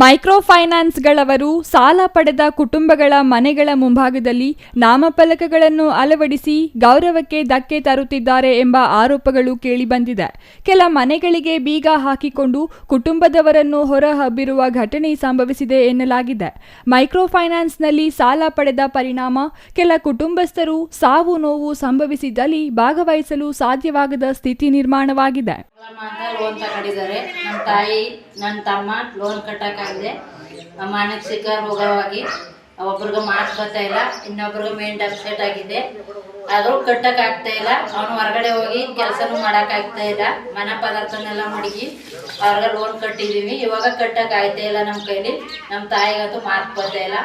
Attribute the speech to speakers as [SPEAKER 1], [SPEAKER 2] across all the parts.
[SPEAKER 1] Micro ಫೈನಾನ್ಸ್ಗಳವರು ಸಾಲ ಪಡೆದ ಕುಟುಂಬಗಳ ಮನೆಗಳ ಮುಂಭಾಗದಲ್ಲಿ ನಾಮಫಲಕಗಳನ್ನು ಅಳವಡಿಸಿ ಗೌರವಕ್ಕೆ ಧಕ್ಕೆ ತರುತ್ತಿದ್ದಾರೆ ಎಂಬ ಆರೋಪಗಳು ಕೇಳಿಬಂದಿದೆ. ಕೆಲ ಮನೆಗಳಿಗೆ ಬೀಗ ಹಾಕಿಕೊಂಡು ಕುಟುಂಬದವರನ್ನು ಹೊರಹಬ್ಬಿರುವ ಘಟನೆ ಸಂಭವಿಸಿದೆ ಎನ್ನಲಾಗಿದೆ. ಮೈಕ್ರೋ ಫೈನಾನ್ಸ್ನಲ್ಲಿ ಸಾಲ ಪಡೆದ ಪರಿಣಾಮ, ಕೆಲ ಕುಟುಂಬಸ್ಥರು ಸಾವು ನೋವು ಸಂಭವಿಸಿದಲ್ಲಿ ಭಾಗವಹಿಸಲು ಸಾಧ್ಯವಾಗದ ಸ್ಥಿತಿ ನಿರ್ಮಾಣವಾಗಿದೆ.
[SPEAKER 2] ನಮ್ಮ ಅಂತ ಲೋನ್ ತಗೊಂಡಿದ್ದಾರೆ. ನಮ್ಮ ತಾಯಿ ನನ್ನ ತಮ್ಮ ಲೋನ್ ಕಟ್ಟಕ್ಕಾಗದೆ ಮಾನಸಿಕ ರೋಗವಾಗಿ ಒಬ್ರಿಗೆ ಮಾತು ಬರ್ತಾ ಇಲ್ಲ, ಇನ್ನೊಬ್ರಿಗೆ ಮೈಂಡ್ ಅಪ್ಸೆಟ್ ಆಗಿದೆ. ಆದರೂ ಕಟ್ಟೋಕ್ಕಾಗ್ತಾ ಇಲ್ಲ. ಅವನು ಹೊರಗಡೆ ಹೋಗಿ ಕೆಲಸನೂ ಮಾಡೋಕ್ಕಾಗ್ತಾ ಇಲ್ಲ. ಮನೆ ಪದಾರ್ಥನೆಲ್ಲ ಮಡಗಿ ಅವ್ರಿಗೆ ಲೋನ್ ಕಟ್ಟಿದ್ದೀವಿ ಇವಾಗ ಕಟ್ಟೋಕ್ಕಾಗ್ತಾ ಇಲ್ಲ ನಮ್ಮ ಕೈಲಿ. ನಮ್ಮ ತಾಯಿಗಂತೂ ಮಾತು ಬರ್ತಾ ಇಲ್ಲ.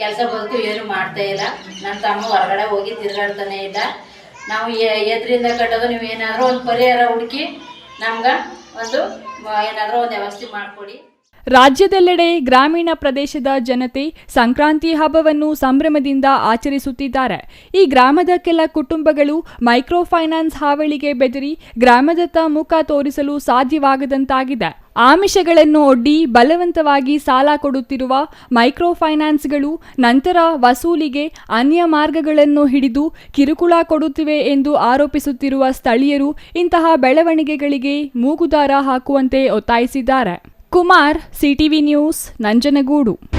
[SPEAKER 2] ಕೆಲಸ ಬದುಕು ಏನು ಮಾಡ್ತಾ ಇಲ್ಲ. ನನ್ನ ತಮ್ಮ ಹೊರಗಡೆ ಹೋಗಿ ತಿರುಗಾಡ್ತಾನೆ ಇಲ್ಲ. ನಾವು ಎದ್ರಿಂದ ಕಟ್ಟೋದು, ನೀವು ಏನಾದರೂ ಒಂದು ಪರಿಹಾರ ಹುಡುಕಿ ನಮ್ಗೆ ಒಂದು ಏನಾದರೂ ಒಂದು ವ್ಯವಸ್ಥೆ ಮಾಡಿಕೊಡಿ.
[SPEAKER 1] ರಾಜ್ಯದೆಲ್ಲೆಡೆ ಗ್ರಾಮೀಣ ಪ್ರದೇಶದ ಜನತೆ ಸಂಕ್ರಾಂತಿ ಹಬ್ಬವನ್ನು ಸಂಭ್ರಮದಿಂದ ಆಚರಿಸುತ್ತಿದ್ದಾರೆ. ಈ ಗ್ರಾಮದ ಕೆಲ ಕುಟುಂಬಗಳು ಮೈಕ್ರೋ ಫೈನಾನ್ಸ್ ಹಾವಳಿಗೆ ಬೆದರಿ ಗ್ರಾಮದತ್ತ ಮುಖ ತೋರಿಸಲು ಸಾಧ್ಯವಾಗದಂತಾಗಿದೆ. ಆಮಿಷಗಳನ್ನು ಒಡ್ಡಿ ಬಲವಂತವಾಗಿ ಸಾಲ ಕೊಡುತ್ತಿರುವ ಮೈಕ್ರೋ ಫೈನಾನ್ಸ್ಗಳು ನಂತರ ವಸೂಲಿಗೆ ಅನ್ಯ ಮಾರ್ಗಗಳನ್ನು ಹಿಡಿದು ಕಿರುಕುಳ ಕೊಡುತ್ತಿವೆ ಎಂದು ಆರೋಪಿಸುತ್ತಿರುವ ಸ್ಥಳೀಯರು ಇಂತಹ ಬೆಳವಣಿಗೆಗಳಿಗೆ ಮೂಗುದಾರ ಹಾಕುವಂತೆ ಒತ್ತಾಯಿಸಿದ್ದಾರೆ. Kumar, CTV news, Nanjangud.